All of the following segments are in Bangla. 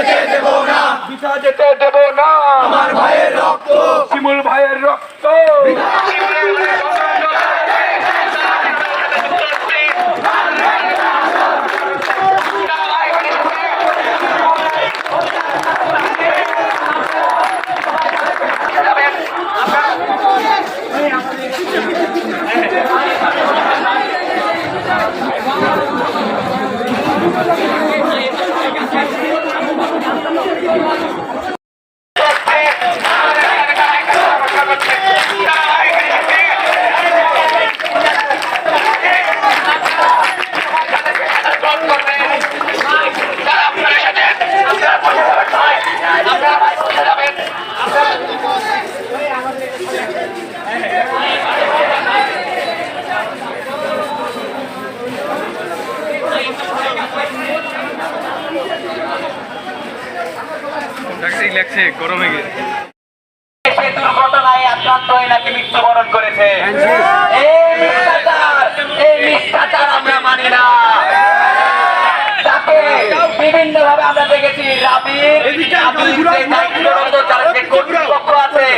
যেতে দেব না। পিতা যেতে দেব না। আমার ভাইয়ের লাগছে গরমে গিয়ে দুর্ঘটনায় আক্রান্ত হয়ে নাকি মৃত্যুবরণ করেছে? এই মিথ্যাচার আমরা মানি না। তাকে বিভিন্ন ভাবে আমরা দেখেছি। রাবির রাবির যে দায়িত্বরত যারা যে কর্তৃপক্ষ আছে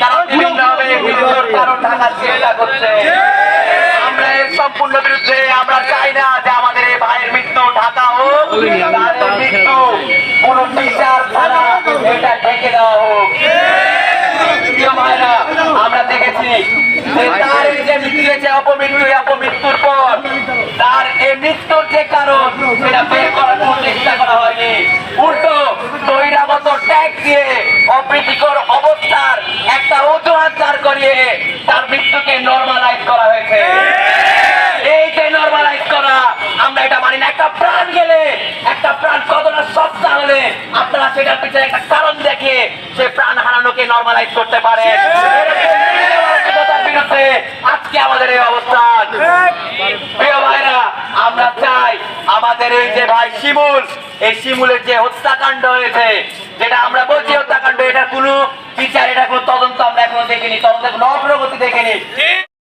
তারা বিভিন্ন ভাবে মৃত্যুর কারণ ঢাকার চেষ্টা করছে। আমরা এর সম্পূর্ণ বিরুদ্ধে আমরা চাই না যে আমাদের এই ভাইয়ের মৃত্যু ঢাকা হোক তাদের মৃত্যু কোন বিচার ছাড়া এটা ঢেকে দেওয়া হোক প্রিয় ভাইরা, আমরা দেখেছি যে তার এই যে মৃত্যু হয়েছে অপমৃত্যু অপমৃত্যুর পর তার এই মৃত্যুর যে কারণ সেটা বের করার কোনো চেষ্টা করা হয়নি। উল্টো বহিরাগত ট্যাগ দিয়ে অপ্রীতিকর অবস্থার একটা অজুহাত দাঁড় করিয়ে তার মৃত্যুকে নর্মালাইজ করা হয়েছে। এই যে নর্মালাইজ করা আমরা এটা মানি না। একটা প্রাণ গেলে একটা প্রাণ কতটা সস্তা হলে আপনারা সেটার পিছনে একটা কারণ দেখে সে প্রাণ হারানোকে নর্মালাইজ করতে পারে বিরুদ্ধে আজকে আমাদের এই অবস্থান। প্রিয় ভাইরা, আমরা চাই আমাদের এই যে ভাই শিমুল, এই শিমুলের যে হত্যাকাণ্ড হয়েছে, যেটা আমরা বলছি হত্যাকাণ্ড, এটা কোনো বিচার, এটা কোনো তদন্ত আমরা এখনও দেখিনি, তদন্ত কোনো অগ্রগতি দেখিনি।